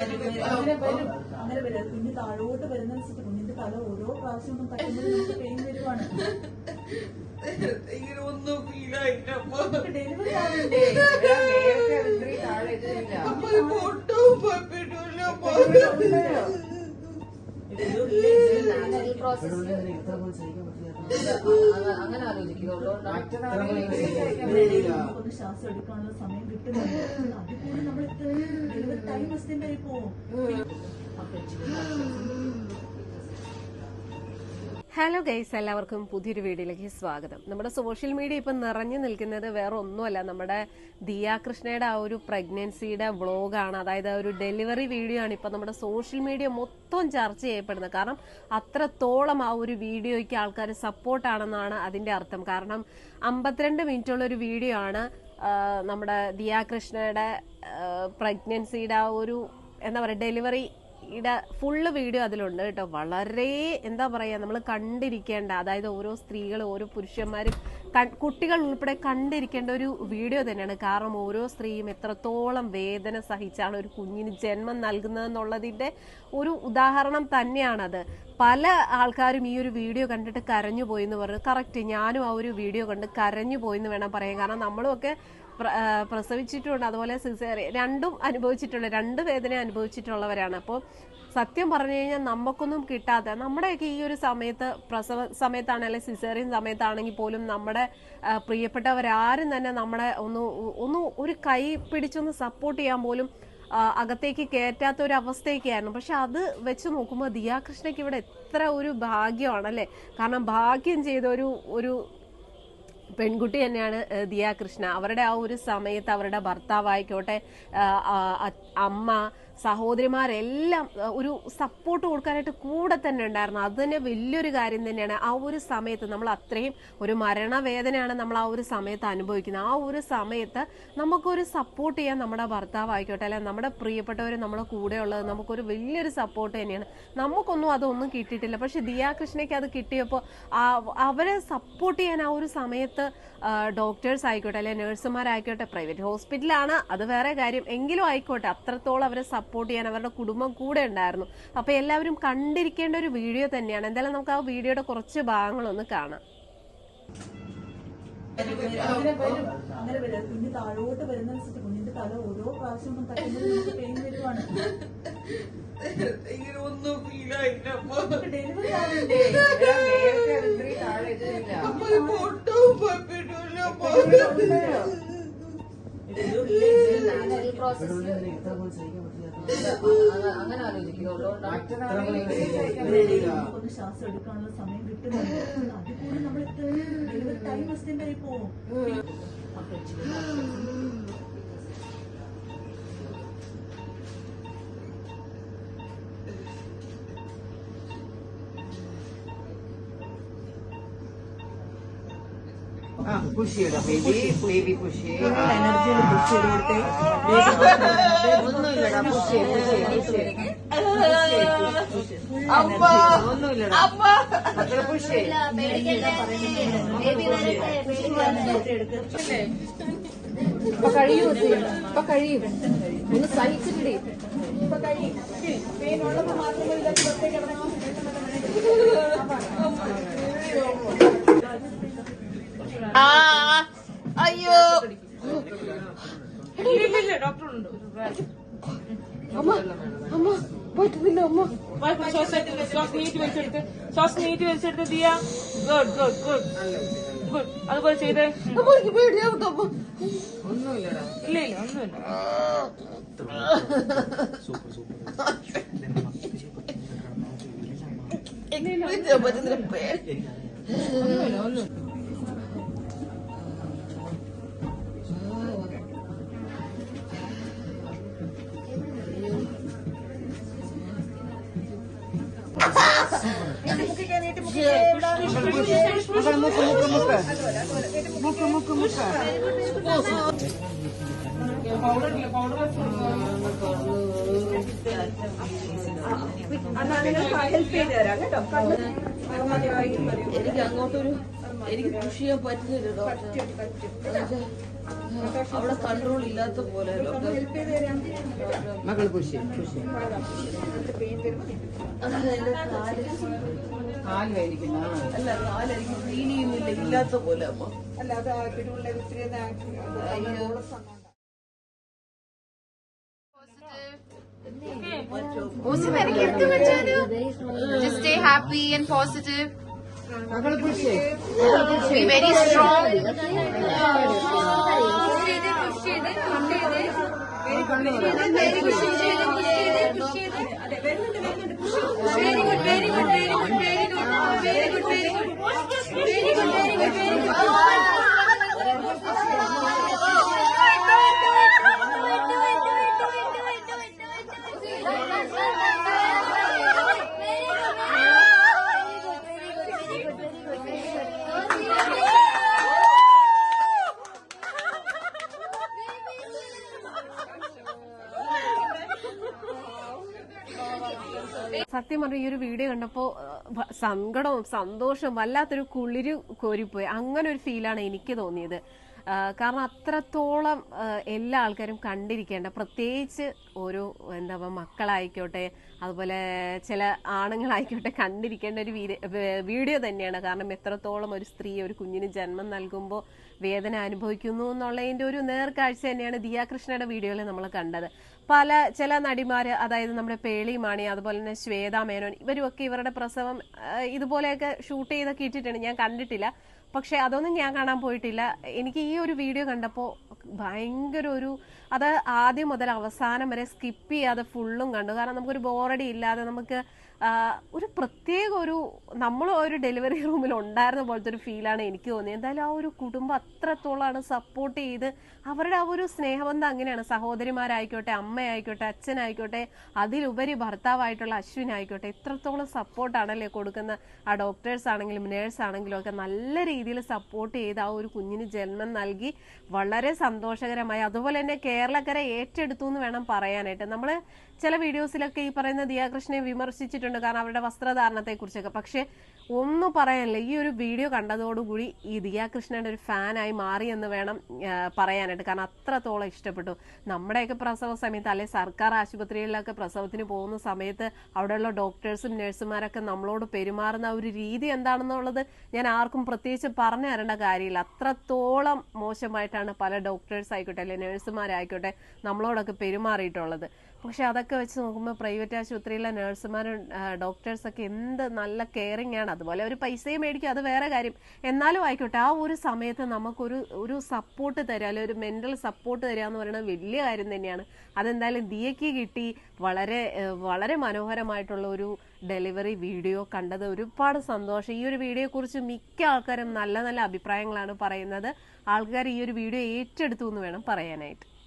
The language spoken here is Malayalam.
അങ്ങനെ വരും. അങ്ങനെ വരും. കുഞ്ഞ് താഴോട്ട് വരുന്നതനുസരിച്ച് കുഞ്ഞിന്റെ തല ഓരോ പ്രാവശ്യം തട്ടുമ്പോഴും നമുക്ക് പെയിൻ വരുവാണ്. ഒന്നും ഡെലിവറി ആവണ്ടേ? താഴെ എത്തിയില്ല അമ്മ പൊട്ടും പറ്റില്ല അമ്മ നാച്ചുറൽ പ്രോസസ് അങ്ങനെ ആലോചിക്കുള്ളൂ നമുക്കൊന്ന് ശ്വാസം എടുക്കാനുള്ള സമയം കിട്ടുന്നുണ്ട് അതിൽ നമ്മൾ എക്സ്റ്റെൻഡ് ആയി പോകും ഹലോ ഗൈസ് എല്ലാവർക്കും പുതിയൊരു വീഡിയോയിലേക്ക് സ്വാഗതം. നമ്മുടെ സോഷ്യൽ മീഡിയ ഇപ്പം നിറഞ്ഞു നിൽക്കുന്നത് വേറെ ഒന്നുമല്ല. നമ്മുടെ ദിയാകൃഷ്ണയുടെ ആ ഒരു പ്രഗ്നൻസിയുടെ വ്ളോഗാണ് അതായത് ആ ഒരു ഡെലിവറി വീഡിയോ ആണ് ഇപ്പം നമ്മുടെ സോഷ്യൽ മീഡിയ മൊത്തം ചർച്ച ചെയ്യപ്പെടുന്നത്. കാരണം അത്രത്തോളം ആ ഒരു വീഡിയോയ്ക്ക് ആൾക്കാർ സപ്പോർട്ടാണെന്നാണ് അതിന്റെ അർത്ഥം. കാരണം അമ്പത്തിരണ്ട് മിനിറ്റുള്ള ഒരു വീഡിയോ ആണ് നമ്മുടെ ദിയാകൃഷ്ണയുടെ പ്രഗ്നൻസിയുടെ ആ ഒരു എന്താ പറയുക ഡെലിവറി യുടെ ഫുള്ള് വീഡിയോ അതിലുണ്ട് കേട്ടോ. വളരെ എന്താ പറയുക നമ്മൾ കണ്ടിരിക്കേണ്ട അതായത് ഓരോ സ്ത്രീകൾ ഓരോ പുരുഷന്മാരും കുട്ടികൾ ഉൾപ്പെടെ കണ്ടിരിക്കേണ്ട ഒരു വീഡിയോ തന്നെയാണ്. കാരണം ഓരോ സ്ത്രീയും എത്രത്തോളം വേദന സഹിച്ചാണ് ഒരു കുഞ്ഞിന് ജന്മം നൽകുന്നതെന്നുള്ളതിന്റെ ഒരു ഉദാഹരണം തന്നെയാണത്. പല ആൾക്കാരും ഈ ഒരു വീഡിയോ കണ്ടിട്ട് കരഞ്ഞു പോയി എന്ന് പറഞ്ഞു. കറക്റ്റ് ഞാനും ആ ഒരു വീഡിയോ കണ്ട് കരഞ്ഞു പോയി എന്ന് വേണം പറയാൻ. കാരണം നമ്മളും ഒക്കെ പ്ര- ആ, പ്രസവിച്ചിട്ടുണ്ട്. അതുപോലെ സിസേറിയ രണ്ടും അനുഭവിച്ചിട്ടുള്ള രണ്ട് വേദന അനുഭവിച്ചിട്ടുള്ളവരാണ്. അപ്പോൾ സത്യം പറഞ്ഞു കഴിഞ്ഞാൽ നമുക്കൊന്നും കിട്ടാത്ത നമ്മുടെയൊക്കെ ഈ ഒരു സമയത്ത് പ്രസവ സമയത്താണ് അല്ലെങ്കിൽ സിസേറിയൻ സമയത്താണെങ്കിൽ പോലും നമ്മുടെ പ്രിയപ്പെട്ടവരാരും തന്നെ നമ്മളെ ഒന്ന് ഒന്ന് ഒരു കൈ പിടിച്ചൊന്ന് സപ്പോർട്ട് ചെയ്യാൻ പോലും അകത്തേക്ക് കയറ്റാത്ത ഒരു അവസ്ഥയൊക്കെയായിരുന്നു പക്ഷെ അത് വെച്ച് നോക്കുമ്പോൾ ദിയാകൃഷ്ണയ്ക്ക് ഇവിടെ എത്ര ഒരു ഭാഗ്യമാണല്ലേ കാരണം ഭാഗ്യം ചെയ്ത ഒരു ഒരു പെൺകുട്ടി തന്നെയാണ് ദിയ കൃഷ്ണ അവരുടെ ആ ഒരു സമയത്ത് അവരുടെ ഭർത്താവായിക്കോട്ടെ അമ്മ സഹോദരിമാരെല്ലാം ഒരു സപ്പോർട്ട് കൊടുക്കാനായിട്ട് കൂടെ തന്നെ ഉണ്ടായിരുന്നു. അത് തന്നെ വലിയൊരു കാര്യം തന്നെയാണ്. ആ ഒരു സമയത്ത് നമ്മൾ അത്രയും ഒരു മരണവേദനയാണ് നമ്മൾ ആ ഒരു സമയത്ത് അനുഭവിക്കുന്നത്. ആ ഒരു സമയത്ത് നമുക്കൊരു സപ്പോർട്ട് ചെയ്യാൻ നമ്മുടെ ഭർത്താവായിക്കോട്ടെ അല്ലെങ്കിൽ നമ്മുടെ പ്രിയപ്പെട്ടവർ നമ്മുടെ കൂടെ ഉള്ളത് നമുക്കൊരു വലിയൊരു സപ്പോർട്ട് തന്നെയാണ്. നമുക്കൊന്നും അതൊന്നും കിട്ടിയിട്ടില്ല. പക്ഷെ ദിയാകൃഷ്ണയ്ക്ക് അത് കിട്ടിയപ്പോൾ അവരെ സപ്പോർട്ട് ചെയ്യാൻ ആ ഒരു സമയത്ത് ഡോക്ടേഴ്സ് ആയിക്കോട്ടെ അല്ലെങ്കിൽ നഴ്സുമാരായിക്കോട്ടെ പ്രൈവറ്റ് ഹോസ്പിറ്റലാണ് അത് വേറെ കാര്യം. എങ്കിലും ആയിക്കോട്ടെ അത്രത്തോളം അവരെ സപ്പോർട്ട് ചെയ്യാൻ അവരുടെ കുടുംബം കൂടെ ഉണ്ടായിരുന്നു. അപ്പൊ എല്ലാവരും കണ്ടിരിക്കേണ്ട ഒരു വീഡിയോ തന്നെയാണ്. എന്തായാലും നമുക്ക് ആ വീഡിയോയുടെ കുറച്ച് ഭാഗങ്ങളൊന്ന് കാണാം. അങ്ങനെ വരും അങ്ങനെ വരും കുഞ്ഞ് താഴോട്ട് വരുന്നതനുസരിച്ച് കുഞ്ഞിന്റെ തല ഓരോ പ്രാവശ്യം തട്ടുമ്പോഴും പെയിൻ വരുവാണ് ഇങ്ങനെ ഒന്നും ഡെലിവറി ആവണ്ടേ താഴെ അമ്മ പൊട്ടും പറ്റില്ല അമ്മ നാച്ചുറൽ പ്രോസസ് അങ്ങനെ ആലോചിക്കുള്ളൂ നമുക്കൊന്ന് ശ്വാസം എടുക്കാനുള്ള സമയം കിട്ടുന്നുണ്ട് അതിൽ നമ്മൾ ടൈം ആയി പോകും പുഷ് ചെയ്യണം ബേബി ബേബി പുഷ് എനർജിയിൽ പുഷ് ചെയ്തിട്ട് ഒന്നുമില്ലടാ പുഷ് ചെയ്ത് പുഷ് ചെയ്ത് ഒന്നുമില്ലടാ മക്കളെ പുഷ് ചെയ്ത് ഇപ്പൊ കഴിയും ഇപ്പൊ കഴിയും ഒന്ന് സഹിച്ചിട്ടിടേ ആ അയ്യോ. ഡോക്ടറുണ്ട്. അമ്മ അമ്മ പറ്റുന്നില്ല അമ്മ. ശ്വാസം നീട്ടി വലിച്ചെടുത്ത്. ശ്വാസം നീട്ടി വലിച്ചെടുത്ത് Diya good good good. Good. അതുപോലെ ചെയ്തേ. ഒന്നുമില്ലടാ. ഇല്ല ഇല്ല ഒന്നുമില്ല. ഒന്നുമില്ല മുക്ക് എനിക്ക് അങ്ങോട്ടൊരു എനിക്ക് പുഷ് ചെയ്യാൻ പറ്റുന്നില്ല ഡോക്ടർ അവിടെ കൺട്രോൾ ഇല്ലാത്ത പോലെ മകൾ പുഷ് പുഷ് കാൽ വേദനിക്കുന്ന അല്ല കാലായിരിക്കും. ഫീൽ ചെയ്യുന്നില്ല ഇല്ലാത്ത പോലെ അപ്പൊ അല്ല അത് പിടിയുള്ള അയ്യോ. Just stay happy and positive. I'm gonna push it. I'm gonna push it. Be very strong. Very good. Very good. Very good. സത്യം പറഞ്ഞ ഈ ഒരു വീഡിയോ കണ്ടപ്പോ സങ്കടവും സന്തോഷവും വല്ലാത്തൊരു കുളിര് കോരിപ്പോയി. അങ്ങനെ ഒരു ഫീലാണ് എനിക്ക് തോന്നിയത്. കാരണം അത്രത്തോളം എല്ലാ ആൾക്കാരും കണ്ടിരിക്കേണ്ട പ്രത്യേകിച്ച് ഓരോ എന്താ പറയുക മക്കളായിക്കോട്ടെ അതുപോലെ ചില ആണുങ്ങളായിക്കോട്ടെ കണ്ടിരിക്കേണ്ട ഒരു വീഡിയോ തന്നെയാണ്. കാരണം എത്രത്തോളം ഒരു സ്ത്രീ ഒരു കുഞ്ഞിന് ജന്മം നൽകുമ്പോൾ വേദന അനുഭവിക്കുന്നു എന്നുള്ളതിന്റെ ഒരു നേർക്കാഴ്ച തന്നെയാണ് ദിയാകൃഷ്ണയുടെ വീഡിയോയിൽ നമ്മൾ കണ്ടത്. പല ചില നടിമാര് അതായത് നമ്മുടെ പേളി മാണി അതുപോലെ തന്നെ ശ്വേത മേനോൻ ഇവരുമൊക്കെ ഇവരുടെ പ്രസവം ഇതുപോലെയൊക്കെ ഷൂട്ട് ചെയ്തൊക്കെ ഇട്ടിട്ടുണ്ട്. ഞാൻ കണ്ടിട്ടില്ല. പക്ഷെ അതൊന്നും ഞാൻ കാണാൻ പോയിട്ടില്ല. എനിക്ക് ഈ ഒരു വീഡിയോ കണ്ടപ്പോൾ ഭയങ്കര ഒരു അത് ആദ്യം മുതൽ അവസാനം വരെ സ്കിപ്പ് ചെയ്യാതെ ഫുള്ളും കണ്ടു. കാരണം നമുക്കൊരു ബോറടി ഇല്ലാതെ നമുക്ക് ഒരു പ്രത്യേക ഒരു നമ്മൾ ഒരു ഡെലിവറി റൂമിൽ ഉണ്ടായിരുന്ന പോലത്തെ ഒരു ഫീലാണ് എനിക്ക് തോന്നിയത്. എന്തായാലും ആ ഒരു കുടുംബം അത്രത്തോളമാണ് സപ്പോർട്ട് ചെയ്ത് അവരുടെ ആ ഒരു സ്നേഹബന്ധം അങ്ങനെയാണ്. സഹോദരിമാരായിക്കോട്ടെ അമ്മയായിക്കോട്ടെ അച്ഛനായിക്കോട്ടെ അതിലുപരി ഭർത്താവായിട്ടുള്ള അശ്വിൻ അശ്വിനായിക്കോട്ടെ ഇത്രത്തോളം സപ്പോർട്ടാണല്ലേ കൊടുക്കുന്ന ആ ഡോക്ടേഴ്സ് ആണെങ്കിലും നേഴ്സ് ആണെങ്കിലും ഒക്കെ നല്ല രീതിയിൽ സപ്പോർട്ട് ചെയ്ത് ആ ഒരു കുഞ്ഞിന് ജന്മം നൽകി വളരെ സന്തോഷകരമായി. അതുപോലെ തന്നെ കേരളക്കര ഏറ്റെടുത്തു എന്ന് വേണം പറയാനായിട്ട്. നമ്മൾ ചില വീഡിയോസിലൊക്കെ ഈ പറയുന്ന ദിയാകൃഷ്ണനെ വിമർശിച്ചിട്ടുണ്ട് കാരണം അവരുടെ വസ്ത്രധാരണത്തെ കുറിച്ചൊക്കെ പക്ഷെ ഒന്നും പറയാനില്ല. ഈ ഒരു വീഡിയോ കണ്ടതോടുകൂടി ഈ ദിയാകൃഷ്ണയുടെ ഒരു ഫാനായി മാറി എന്ന് വേണം പറയാനായിട്ട്. കാരണം അത്രത്തോളം ഇഷ്ടപ്പെട്ടു. നമ്മുടെയൊക്കെ പ്രസവ സമയത്ത് അല്ലെ സർക്കാർ ആശുപത്രികളിലൊക്കെ പ്രസവത്തിന് പോകുന്ന സമയത്ത് അവിടെയുള്ള ഡോക്ടേഴ്സും നഴ്സുമാരൊക്കെ നമ്മളോട് പെരുമാറുന്ന ഒരു രീതി എന്താണെന്നുള്ളത് ഞാൻ ആർക്കും പ്രത്യേകിച്ച് പറഞ്ഞു തരേണ്ട കാര്യമില്ല. അത്രത്തോളം മോശമായിട്ടാണ് പല ഡോക്ടേഴ്സ് ആയിക്കോട്ടെ അല്ലെ നഴ്സുമാരായിക്കോട്ടെ നമ്മളോടൊക്കെ പെരുമാറിയിട്ടുള്ളത്. പക്ഷെ അതൊക്കെ വെച്ച് നോക്കുമ്പോൾ പ്രൈവറ്റ് ആശുപത്രിയിലെ നഴ്സുമാരും ഡോക്ടേഴ്സൊക്കെ എന്ത് നല്ല കെയറിങ് ആണ്. അതുപോലെ ഒരു പൈസയും മേടിക്കും. അത് വേറെ കാര്യം. എന്നാലും ആയിക്കോട്ടെ ആ ഒരു സമയത്ത് നമുക്കൊരു ഒരു സപ്പോർട്ട് തരിക അല്ലെങ്കിൽ ഒരു മെന്റൽ സപ്പോർട്ട് തരിക എന്ന് പറയുന്നത് വലിയ കാര്യം തന്നെയാണ്. അതെന്തായാലും ദിയക്ക് കിട്ടി. വളരെ വളരെ മനോഹരമായിട്ടുള്ള ഒരു ഡെലിവറി വീഡിയോ കണ്ടത് ഒരുപാട് സന്തോഷം. ഈ ഒരു വീഡിയോയെക്കുറിച്ച് മിക്ക ആൾക്കാരും നല്ല നല്ല അഭിപ്രായങ്ങളാണ് പറയുന്നത്. ആൾക്കാർ ഈ ഒരു വീഡിയോ ഏറ്റെടുത്തു എന്ന് വേണം പറയാനായിട്ട്.